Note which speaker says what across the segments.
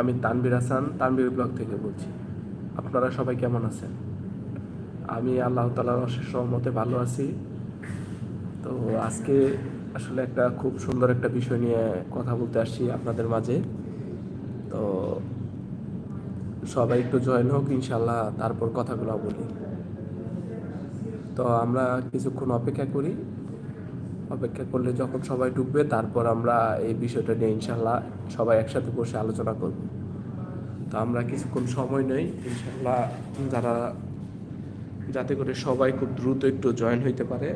Speaker 1: আমি তানবির হাসান তানবির ব্লগ থেকে বলছি। আপনারা সবাই কেমন আছেন? আমি আল্লাহ তালার অশেষ রহমতে ভালো আছি। তো আজকে আসলে একটা খুব সুন্দর একটা বিষয় নিয়ে কথা বলতে আসছি আপনাদের মাঝে। তো সবাই একটু জয়েন হোক ইনশাল্লাহ তারপর কথাগুলো বলি। তো আমরা কিছুক্ষণ অপেক্ষা করি। অপেক্ষা করলে যখন সবাই ঢুকবে, তারপর আমরা এই বিষয়টা নিয়ে ইনশাল্লাহ সবাই একসাথে বসে আলোচনা করব। তো আমরা কিছুক্ষণ সময় নেই ইনশাল্লাহ যারা, যাতে করে সবাই খুব দ্রুত একটু জয়েন হইতে পারে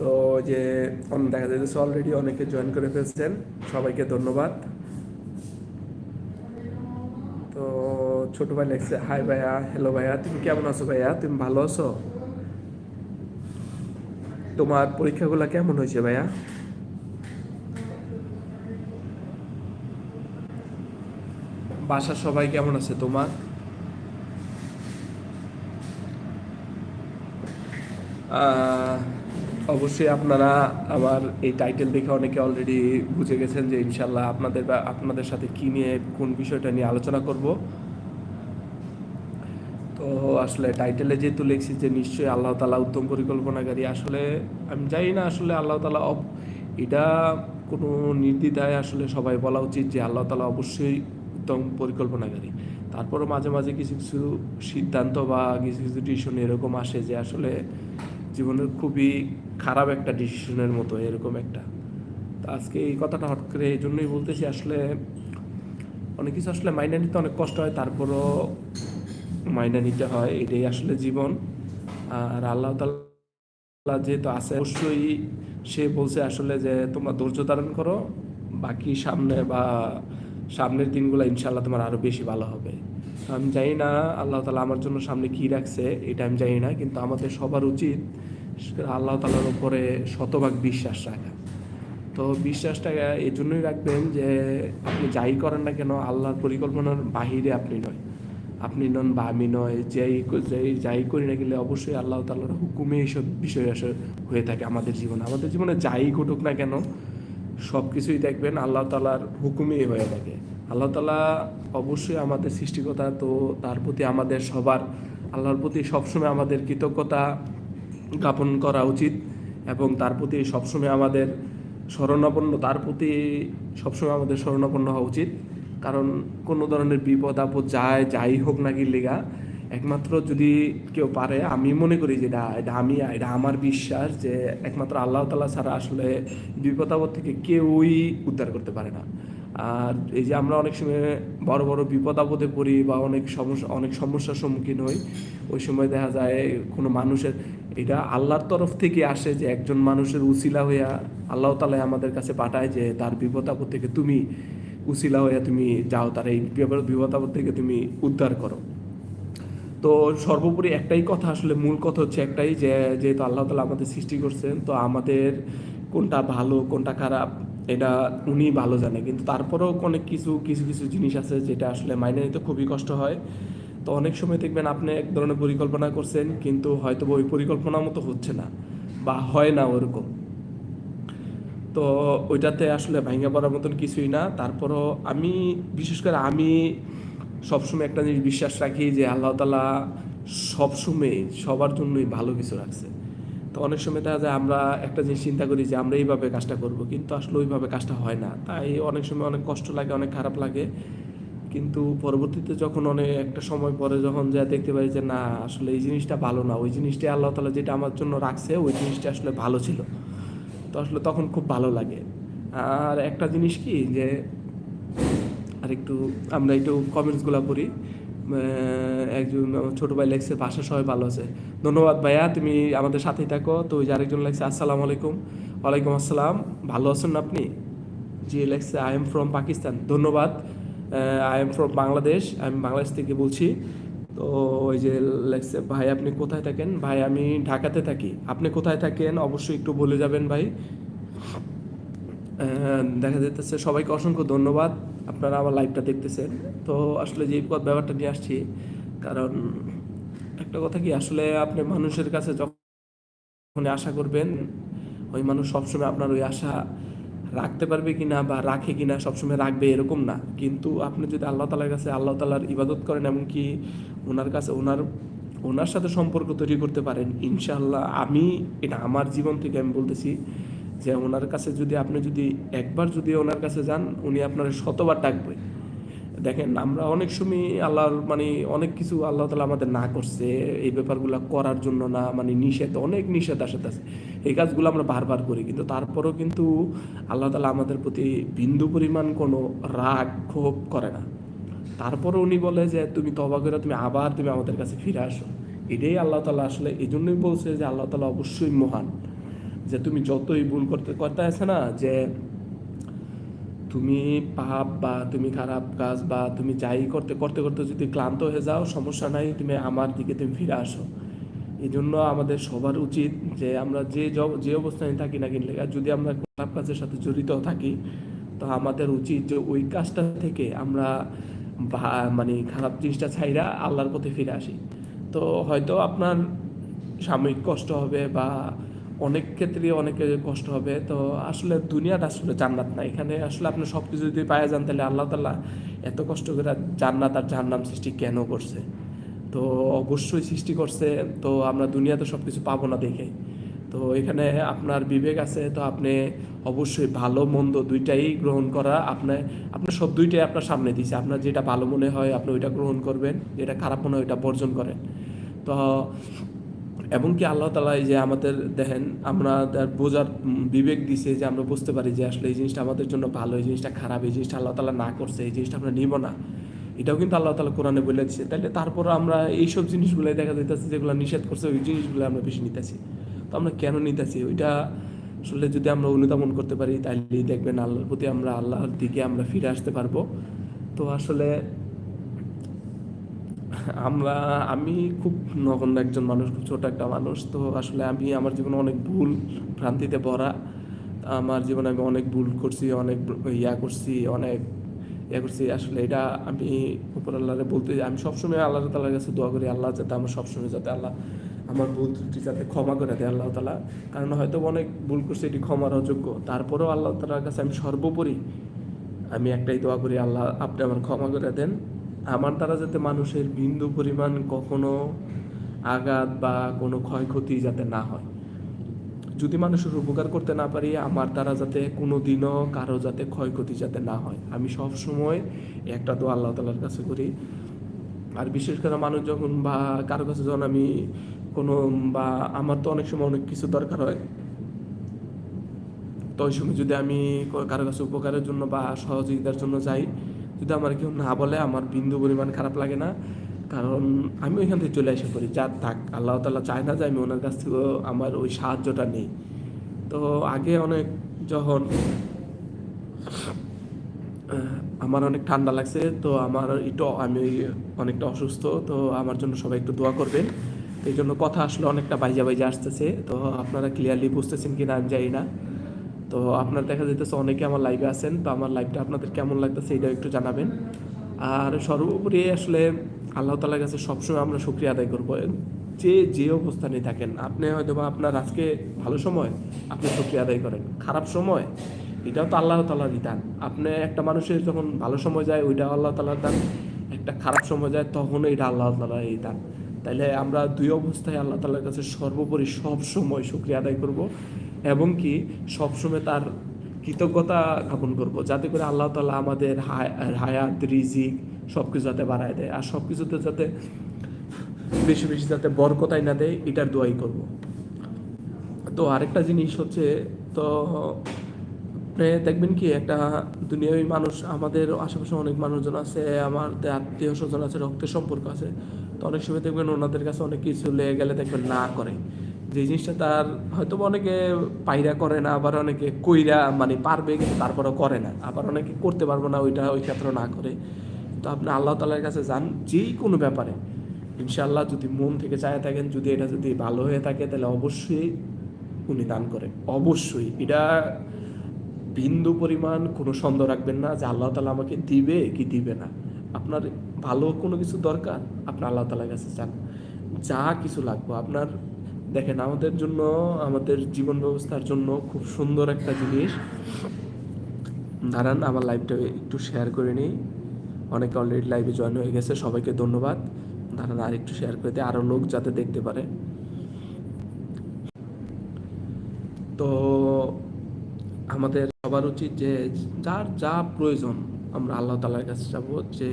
Speaker 1: তো যে দেখা যাচ্ছে অলরেডি অনেকে জয়েন করে ফেলছেন। সবাইকে ধন্যবাদ। তো ছোট ভাই লেখছে হাই ভাইয়া হ্যালো ভাইয়া তুমি কেমন আছো ভাইয়া? তুমি ভালো আছো? তোমার পরীক্ষাগুলো কেমন হয়েছে ভাইয়া? বাসার সবাই কেমন আছে তোমার? আহ, অবশ্যই আপনারা আমার এই টাইটেল দেখে অনেকে অলরেডি বুঝে গেছেন যে ইনশাল্লাহ আপনাদের বা আপনাদের সাথে কি নিয়ে কোন বিষয়টা নিয়ে আলোচনা করব। তো আসলে টাইটেলে যেহেতু লিখছি যে নিশ্চয়ই আল্লাহ তালা উত্তম পরিকল্পনাকারী, আসলে আমি জানি না আসলে আল্লাহ তালা এটা কোনো নির্দ্বিধায় আসলে সবাই বলা উচিত যে আল্লাহ তালা অবশ্যই উত্তম পরিকল্পনাকারী। তারপরও মাঝে মাঝে কিছু কিছু সিদ্ধান্ত বা কিছু কিছু ডিসিশন এরকম আসে যে আসলে জীবনের খুবই খারাপ একটা ডিসিশনের মতো, এরকম একটা। তো আজকে এই কথাটা হট করে এই জন্যই বলতেছি, আসলে অনেক কিছু আসলে মাইনে নিতে অনেক কষ্ট হয়, তারপরও মাইনে নিতে হয়, এটাই আসলে জীবন। আর আল্লাহ তাআলা যেহেতু আছে, অবশ্যই সে বলছে আসলে যে, তোমরা ধৈর্য ধারণ করো, বাকি সামনে বা সামনের দিনগুলো ইনশাল্লাহ তোমার আরও বেশি ভালো হবে। আমি জানি না আল্লাহ তালা আমার জন্য সামনে কি রাখছে, এটা আমি জানি না, কিন্তু আমাদের সবার উচিত আল্লাহ তালার উপরে শতভাগ বিশ্বাস রাখা। তো বিশ্বাসটা এই জন্যই রাখবেন যে আপনি যাই করেন না কেন, আল্লাহর পরিকল্পনার বাহিরে আপনি নয়। আপনি নন বা আমি নয়, যেই যেই যাই করি না গেলে অবশ্যই আল্লাহ তাল্লাহর হুকুমে এইসব বিষয় আসে, হয়ে থাকে আমাদের জীবনে। আমাদের জীবনে যাই ঘটুক না কেন সব কিছুই দেখবেন আল্লাহ তালার হুকুমেই হয়ে থাকে। আল্লাহ তালা অবশ্যই আমাদের সৃষ্টিকতা তো তার প্রতি আমাদের সবার, আল্লাহর প্রতি সবসময় আমাদের কৃতজ্ঞতা জ্ঞাপন করা উচিত এবং তার প্রতি সবসময় আমাদের শরণাপন্ন, তার প্রতি সবসময় আমাদের শরণাপন্ন হওয়া উচিত। কারণ কোনো ধরনের বিপদ, আপদ যায়, যাই হোক না কি লেগা, একমাত্র যদি কেউ পারে, আমি মনে করি যে এটা এটা আমি, এটা আমার বিশ্বাস যে একমাত্র আল্লাহ তালা ছাড়া আসলে বিপদ, আপদ থেকে কেউই উদ্ধার করতে পারে না। আর এই যে আমরা অনেক সময় বড় বড় বিপদ আপদে পড়ি বা অনেক সমস্যা, অনেক সমস্যার সম্মুখীন হই, ওই সময় দেখা যায় কোনো মানুষের, এটা আল্লাহর তরফ থেকে আসে যে একজন মানুষের উসিলা হইয়া আল্লাহ তালাই আমাদের কাছে পাঠায় যে তার বিপদ আপদ থেকে তুমি উসিলা হইয়া তুমি যাও, তার এই বিপদ আপদ থেকে তুমি উদ্ধার করো। তো সর্বোপরি একটাই কথা, আসলে মূল কথা হচ্ছে একটাই যে, যেহেতু আল্লাহ তালা আমাদের সৃষ্টি করছেন, তো আমাদের কোনটা ভালো, কোনটা খারাপ এটা উনি ভালো জানে। কিন্তু তারপরেও অনেক কিছু কিছু কিছু জিনিস আছে যেটা আসলে মাইনে নিতে খুবই কষ্ট হয়। তো অনেক সময় দেখবেন আপনি এক ধরনের পরিকল্পনা করছেন, কিন্তু হয়তো ওই পরিকল্পনা মতো হচ্ছে না বা হয় না ওরকম। তো ওইটাতে আসলে ভাঙা পড়ার মতন কিছুই না। তারপরও আমি, বিশেষ করে আমি সবসময় একটা জিনিস বিশ্বাস রাখি যে আল্লাহ তালা সবসময় সবার জন্যই ভালো কিছু রাখছে। তো অনেক সময় দেখা যায় আমরা একটা জিনিস চিন্তা করি যে আমরা এইভাবে কাজটা করব, কিন্তু আসলে ওইভাবে কাজটা হয় না। তাই অনেক সময় অনেক কষ্ট লাগে, অনেক খারাপ লাগে। কিন্তু পরবর্তীতে যখন অনেক একটা সময় পরে যখন যা দেখতে পাই যে না, আসলে এই জিনিসটা ভালো না, ওই জিনিসটা আল্লাহ তালা যেটা আমার জন্য রাখছে, ওই জিনিসটা আসলে ভালো ছিল। তো আসলে তখন খুব ভালো লাগে। আর একটা জিনিস কি যে আর একটু আমরা একটু কমেন্টসগুলো পড়ি। একজন ছোট ভাই লেখছে বাসা সবাই ভালো আছে। ধন্যবাদ ভাইয়া, তুমি আমাদের সাথেই থাকো। তো ওই যে আরেকজন লেখছে, আসসালামু আলাইকুম। ওয়ালাইকুম আসসালাম। ভালো আছেন আপনি? জি, লেখছে আই এম ফ্রম পাকিস্তান ধন্যবাদ। আই এম ফ্রম বাংলাদেশ আমি বাংলাদেশ থেকে বলছি। তো ওই যে লেখছে, ভাই, আপনি কোথায় থাকেন? ভাই, আমি ঢাকাতে থাকি। আপনি কোথায় থাকেন? অবশ্যই একটু বলে যাবেন ভাই। দেখা যেতেছে সবাইকে অসংখ্য ধন্যবাদ। আপনারা আমার লাইভটা দেখতেছেন। তো আসলে যে ব্যাপারটা নিয়ে আসছি, কারণ একটা কথা কি, আসলে আপনি মানুষের কাছে যখন আশা করবেন, ওই মানুষ সবসময় আপনার ওই আশা রাখতে পারবে কিনা বা রাখে কিনা, সবসময় রাখবে এরকম না। কিন্তু আপনি যদি আল্লাহ তালার কাছে আল্লাহ তালার ইবাদত করেন, এমনকি ওনার কাছে, ওনার ওনার সাথে সম্পর্ক তৈরি করতে পারেন ইনশাল্লাহ আমি, এটা আমার জীবন থেকে আমি বলতেছি যে ওনার কাছে যদি আপনি যদি একবার যদি ওনার কাছে যান, উনি আপনার শতবার ডাকবে। দেখেন, আমরা অনেক সময় আল্লাহর মানে অনেক কিছু আল্লাহ তালা আমাদের না করছে, এই ব্যাপারগুলো করার জন্য না মানে নিষেধ, অনেক নিষেধ আসে আছে এই কাজগুলো আমরা বারবার করি, কিন্তু তারপরেও কিন্তু আল্লাহ তালা আমাদের প্রতি বিন্দু পরিমাণ কোনো রাগ, ক্ষোভ করে না। তারপরে উনি বলে যে, তুমি তবা করে, তুমি আবার তুমি আমাদের কাছে ফিরে আসো। এটাই আল্লাহ তালা আসলে এই জন্যই বলছে যে, আল্লাহ তালা অবশ্যই মহান। যে তুমি যতই ভুল করতে করতে আছে না, যে তুমি পাপ বা তুমি খারাপ কাজ বা তুমি যাই করতে করতে করতে যদি ক্লান্ত হয়ে যাও, সমস্যা নাই, তুমি আমার দিকে তুমি ফিরে আসো। এই জন্য আমাদের সবার উচিত যে আমরা যে যে অবস্থানে থাকি না কিনলে যদি আমরা খারাপ কাজের সাথে জড়িত থাকি, তো আমাদের উচিত যে ওই কাজটা থেকে আমরা মানে খারাপ জিনিসটা ছাইরা আল্লাহর পথে ফিরে আসি। তো হয়তো আপনার সাময়িক কষ্ট হবে বা অনেক ক্ষেত্রে অনেকে কষ্ট হবে। তো আসলে দুনিয়াটা আসলে জান্নাত না। এখানে আসলে আপনি সব কিছু যদি পায়ে যান, তাহলে আল্লাহ তাল্লাহ এত কষ্ট করে জান্নাত আর জাহান্নাম সৃষ্টি কেন করছে? তো অবশ্যই সৃষ্টি করছে। তো আমরা দুনিয়াতে সব কিছু পাবো না দেখে। তো এখানে আপনার বিবেক আছে। তো আপনি অবশ্যই ভালো, মন্দ দুইটাই গ্রহণ করা আপনার আপনার সব দুইটাই আপনার সামনে দিছে। আপনার যেটা ভালো মনে হয়, আপনি ওইটা গ্রহণ করবেন। যেটা খারাপ মনে হয়, ওইটা বর্জন করেন। তো এবং কি আল্লাহ তালা এই যে আমাদের দেখেন আমরা বোঝার বিবেক দিছে যে আমরা বুঝতে পারি যে আসলে এই জিনিসটা আমাদের জন্য ভালো, এই জিনিসটা খারাপ, এই জিনিসটা আল্লাহ তালা না করছে, এই জিনিসটা আমরা নিব না। এটাও কিন্তু আল্লাহ তালা কোরআনে বলে দিচ্ছে তাহলে তারপর আমরা এইসব জিনিসগুলো দেখা যাইতেছে যেগুলো নিষেধ করছে, ওই জিনিসগুলো আমরা বেশি নিতেছি। তো আমরা কেন নিতেছি? ওইটা আসলে যদি আমরা অনুধাবন করতে পারি তাহলেই দেখবেন আল্লাহর প্রতি আমরা, আল্লাহর দিকে আমরা ফিরে আসতে পারব। তো আসলে আমরা, আমি খুব নগণ্য একজন মানুষ, খুব ছোট একটা মানুষ, তো আসলে আমি আমার জীবনে অনেক ভুল ভ্রান্তিতে ভরা। আমার জীবনে আমি অনেক ভুল করছি, অনেক ইয়া করছি, অনেক ইয়া করছি। আসলে এটা আমি উপর আল্লাহরে বলতে, আমি সবসময় আল্লাহ তালার কাছে দোয়া করি, আল্লাহ যাতে আমার সবসময় যাতে আল্লাহ আমার ভুল ত্রুটি যাতে ক্ষমা করে দেয় আল্লাহ তালা কারণ হয়তো অনেক ভুল করছি, এটি ক্ষমার অযোগ্য। তারপরেও আল্লাহ তালার কাছে আমি সর্বোপরি আমি একটাই দোয়া করি, আল্লাহ আপনি আমার ক্ষমা করে দেন। আমার দ্বারা যাতে মানুষের বিন্দু পরিমাণ কখনো আঘাত বা কোনো ক্ষয়ক্ষতি যাতে না হয়। যদি মানুষের উপকার করতে না পারি, আমার দ্বারা যাতে কোনো দিনও কারও যাতে ক্ষয়ক্ষতি যাতে না হয়। আমি সব সময় একটা দোয়া আল্লাহ তালার কাছে করি। আর বিশেষ করে মানুষ যখন বা কারও কাছে যখন আমি কোনো বা আমার তো অনেক সময় অনেক কিছু দরকার হয়। তো ওই সময় যদি আমি কারও কাছে উপকারের জন্য বা সহযোগিতার জন্য যাই যদি আমার কেউ না বলে, আমার বিন্দু পরিমাণ খারাপ লাগে না। কারণ আমি ওইখান থেকে চলে আসা করি, যা থাক, আল্লাহ তালা চায় না যে আমি ওনার কাছ থেকে আমার ওই সাহায্যটা নেই। তো আগে অনেক যখন আমার অনেক ঠান্ডা লাগছে, তো আমার একটু, আমি অনেকটা অসুস্থ, তো আমার জন্য সবাই একটু দোয়া করবেন। এই জন্য কথা আসলে অনেকটা বাইজা বাইজা আসতেছে। তো আপনারা ক্লিয়ারলি বুঝতেছেন কি না আমি জানি না। তো আপনার দেখা যেতেছে অনেকে আমার লাইভে আছেন, তো আমার লাইভটা আপনাদের কেমন লাগতেছে এটাও একটু জানাবেন। আর সর্বোপরি আসলে আল্লাহ তালার কাছে সবসময় আমরা শুক্রিয়া আদায় করব। যে যে অবস্থানে থাকেন, আপনি হয়তো বা আপনার আজকে ভালো সময়, আপনি শুক্রিয়া আদায় করেন। খারাপ সময়, এটাও তো আল্লাহ তালার দান আপনি একটা মানুষের যখন ভালো সময় যায় ওইটাও আল্লাহ তালার দান। একটা খারাপ সময় যায়, তখন এটা আল্লাহ তালার এই দান। তাইলে আমরা দুই অবস্থায় আল্লাহ তালার কাছে সর্বোপরি সব সময় শুক্রিয়া আদায় করব। এবং কি সবসময় তার কৃতজ্ঞতা জ্ঞাপন করব। যাতে করে আল্লাহ তালা আমাদের হায়- হায়াত, রিজিক সব কিছু যাতে বাড়ায় দেয়। আর সব কিছুতে যাতে বেশি বেশি যাতে বরকতাই না দেয়, এটার দোয়াই করব। তো আরেকটা জিনিস হচ্ছে, তো দেখবেন কি, একটা দুনিয়াবী মানুষ, আমাদের আশেপাশে অনেক মানুষজন আছে, আমাদের আত্মীয় স্বজন আছে, রক্তের সম্পর্ক আছে। তো অনেক সময় দেখবেন ওনাদের কাছে অনেক কিছু লেগে গেলে দেখবেন না করে। যে জিনিসটা তার হয়তো অনেকে পায়রা করে না, আবার অনেকে কইরা মানে পারবে, কিন্তু তারপরেও করে না। আবার অনেকে করতে পারব না, ওইটা ওই ক্ষেত্রে না করে। তো আপনি আল্লাহ তালার কাছে যান যেই কোনো ব্যাপারে। ইনশাআল্লাহ যদি মন থেকে চায় থাকেন, যদি এটা যদি ভালো হয়ে থাকে, তাহলে অবশ্যই উনি দান করে অবশ্যই। এটা বিন্দু পরিমাণ কোনো সন্দেহ রাখবেন না যে আল্লাহ তালা আমাকে দিবে কি দিবে না। আপনার ভালো কোনো কিছু দরকার, আপনি আল্লাহ তালার কাছে চান যা কিছু লাগবে, আপনার দেখেন, আমাদের জন্য, আমাদের জীবন ব্যবস্থার জন্য খুব সুন্দর একটা জিনিস। দাঁড়ান, আমার লাইভটা একটু শেয়ার করে নিই। অনেকে অলরেডি লাইভে জয়েন হয়ে গেছে, সবাইকে ধন্যবাদ। দাঁড়ান, আর একটু শেয়ার করে দিই আরও লোক যাতে দেখতে পারে। তো, আমাদের সবার উচিত যে, যার যা প্রয়োজন, আমরা আল্লাহ তালার কাছে যাব, যে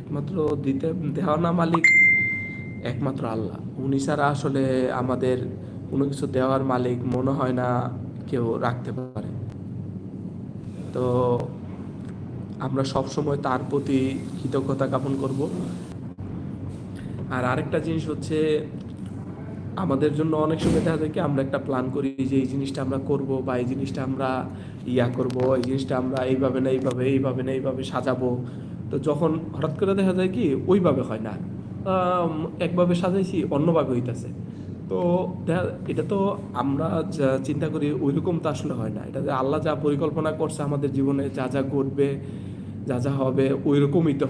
Speaker 1: একমাত্র দিতে, দেওয়া না মালিক একমাত্র আল্লাহ। উনি ছাড়া আসলে আমাদের কোনো কিছু দেওয়ার মালিক মনে হয় না কেউ রাখতে পারে। তো আমরা সব সময় তার প্রতি কৃতজ্ঞতা জ্ঞাপন করব। আর আরেকটা জিনিস হচ্ছে, আমাদের জন্য অনেক সময় দেখা যায় কি, আমরা একটা প্ল্যান করি যে এই জিনিসটা আমরা করব বা এই জিনিসটা আমরা ইয়া করব, এই জিনিসটা আমরা এইভাবে না, এইভাবে এইভাবে না, এইভাবে সাজাবো। তো যখন হঠাৎ করে দেখা যায় কি, ওইভাবে হয় না। একভাবে সাজাইছি, অন্যভাবে হইতেছে। তো এটা তো আমরা যা চিন্তা করি ওইরকম তো আসলে হয় না। এটা যে আল্লাহ যা পরিকল্পনা করছে আমাদের জীবনে, যা যা ঘটবে, যা যা হবে ওই রকমই তো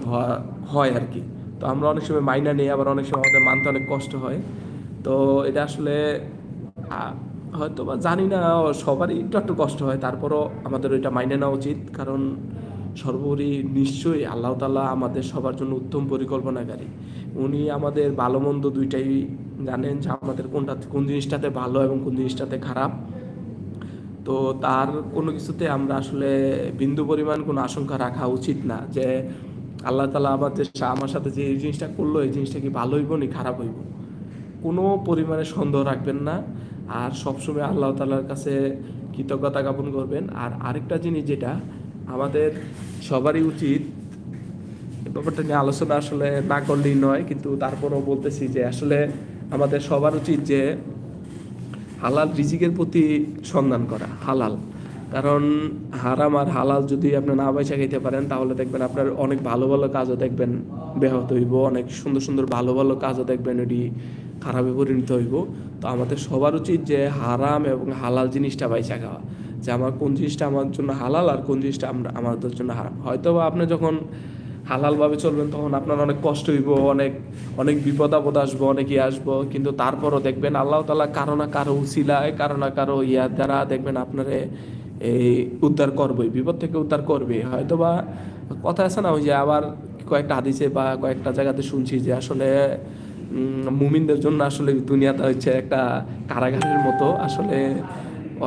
Speaker 1: হয় আর কি। তো আমরা অনেক সময় মাইনা নিই, আবার অনেক সময় আমাদের মানতে অনেক কষ্ট হয়। তো এটা আসলে হয়তো বা জানি না, সবারই একটু একটু কষ্ট হয়। তারপরও আমাদের ওইটা মাইনে নেওয়া উচিত। কারণ সর্বোপরি নিশ্চয়ই আল্লাহ তালা আমাদের সবার জন্য উত্তম পরিকল্পনাকারী। উনি আমাদের ভালো মন্দ দুইটাই জানেন যে আমাদের কোনটা, কোন জিনিসটাতে ভালো এবং কোন জিনিসটাতে খারাপ। তো তার কোনো কিছুতে আমরা আসলে বিন্দু পরিমাণ কোনো আশঙ্কা রাখা উচিত না যে আল্লাহ তালা আমাদের আমার সাথে যে এই জিনিসটা করল, এই জিনিসটা কি ভালো হইব নি খারাপ হইব। কোনো পরিমাণে সন্দেহ রাখবেন না। আর সবসময় আল্লাহ তালার কাছে কৃতজ্ঞতা জ্ঞাপন করবেন। আর আরেকটা জিনিস যেটা আমাদের সবারই উচিত ব্যাপারটা নিয়ে আলোচনা আসলে না করলেই নয়, কিন্তু তারপরও বলতেছি যে আসলে আমাদের সবার উচিত যে হালাল রিজিকের প্রতি সন্ধান করা, হালাল। কারণ হারাম আর হালাল যদি আপনি না পয়সা খাইতে পারেন, তাহলে দেখবেন আপনার অনেক ভালো ভালো কাজও দেখবেন ব্যাহত হইব, অনেক সুন্দর সুন্দর ভালো ভালো কাজও দেখবেন ওটি খারাপে পরিণত হইব। তো আমাদের সবার উচিত যে হারাম এবং হালাল জিনিসটা পয়সা খাওয়া। যে আমার কোন জিনিসটা আমার জন্য হালাল আর কোন জিনিসটা আমরা আমাদের জন্য হারাম। হয়তো বা আপনি যখন হালালভাবে চলবেন, তখন আপনার অনেক কষ্ট হইব, অনেক অনেক বিপদ আপদ আসব অনেক আসব, কিন্তু তারপরও দেখবেন আল্লাহ তালা কারও না কারও উসিলায়, কারও না কারও ইয়ার দ্বারা দেখবেন আপনারে এই উদ্ধার করবেই, বিপদ থেকে উদ্ধার করবে হয়তো বা কথা আছে না, ওই যে আবার কয়েকটা হাদিসে বা কয়েকটা জায়গাতে শুনছি যে আসলে মুমিনদের জন্য আসলে দুনিয়াটা হচ্ছে একটা কারাগারের মতো। আসলে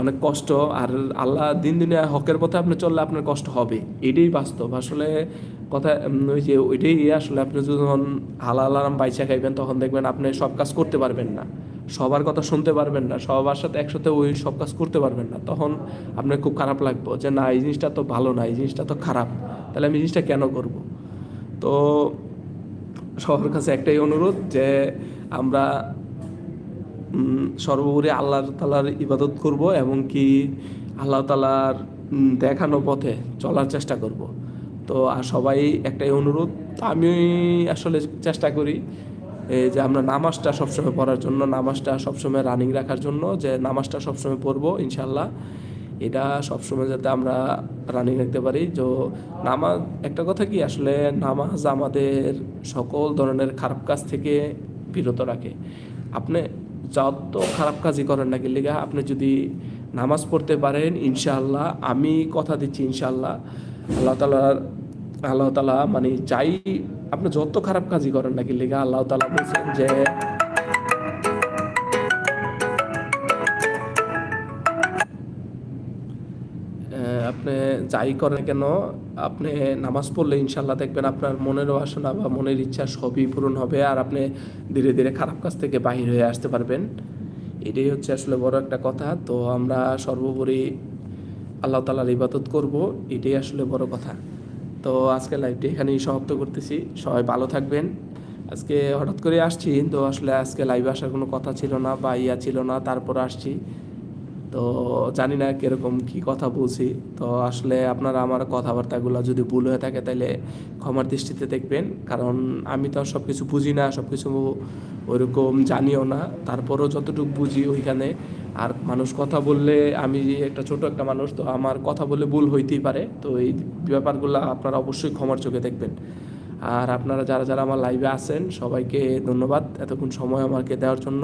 Speaker 1: অনেক কষ্ট আর আল্লাহ দিন দিনে হকের পথে আপনি চললে আপনার কষ্ট হবে। এটাই বাস্তব। আসলে কথা ওই যে ওইটাই আসলে আপনি যখন হালাল আরাম বাইচা খাইবেন, তখন দেখবেন আপনি সব কাজ করতে পারবেন না। সবার কথা শুনতে পারবেন না। সবার সাথে একসাথে ওই সব কাজ করতে পারবেন না। তখন আপনার খুব খারাপ লাগবে যে, না, এই জিনিসটা তো ভালো না, এই জিনিসটা তো খারাপ। তাহলে আমি জিনিসটা কেন করব? তো সবার কাছে একটাই অনুরোধ যে, আমরা সর্বোপরি আল্লাহ তালার ইবাদত করব এবং কি আল্লাহ তালার দেখানো পথে চলার চেষ্টা করব। তো আর সবাই একটাই অনুরোধ, আমি আসলে চেষ্টা করি যে আমরা নামাজটা সবসময় পড়ার জন্য, নামাজটা সবসময় রানিং রাখার জন্য, যে নামাজটা সবসময় পড়ব ইনশাল্লাহ এটা সবসময় যাতে আমরা রানিং রাখতে পারি। যে নামাজ, একটা কথা কি, আসলে নামাজ আমাদের সকল ধরনের খারাপ কাজ থেকে বিরত রাখে। আপনি যত খারাপ কাজই করেন না লেগা আপনি যদি নামাজ পড়তে পারেন ইনশাল্লাহ আমি কথা দিচ্ছি ইনশাল্লাহ আল্লাহ তালার আল্লাহ তালা মানে যাই, আপনি যত খারাপ কাজই করেন না লেগা আল্লাহ তালা বলছেন যে যাই করেন কেন, আপনি নামাজ পড়লে ইনশাল্লাহ দেখবেন আপনার মনের বাসনা বা মনের ইচ্ছা সবই পূরণ হবে আর আপনি ধীরে ধীরে খারাপ কাজ থেকে বাহির হয়ে আসতে পারবেন। এটাই হচ্ছে আসলে বড় একটা কথা। তো আমরা সর্বোপরি আল্লাহ তালার ইবাদত করব, এটাই আসলে বড় কথা। তো আজকে লাইভটি এখানেই সমাপ্ত করতেছি। সবাই ভালো থাকবেন। আজকে হঠাৎ করে আসছি তো আসলে আজকে লাইভে আসার কোনো কথা ছিল না বা ইয়া ছিল না, তারপর আসছি। তো জানি না কীরকম কি কথা বলছি। তো আসলে আপনারা আমার কথাবার্তাগুলো যদি ভুল হয়ে থাকে তাহলে ক্ষমার দৃষ্টিতে দেখবেন। কারণ আমি তো সব কিছু বুঝি না সব কিছু ওইরকম জানিও না। তারপরও যতটুকু বুঝি ওইখানে। আর মানুষ কথা বললে আমি একটা ছোট একটা মানুষ, তো আমার কথা বলে ভুল হইতেই পারে। তো এই ব্যাপারগুলো আপনারা অবশ্যই ক্ষমার চোখে দেখবেন। আর আপনারা যারা যারা আমার লাইভে আছেন, সবাইকে ধন্যবাদ এতক্ষণ সময় আমাকে দেওয়ার জন্য।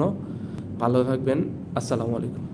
Speaker 1: ভালো থাকবেন। আসসালামু আলাইকুম।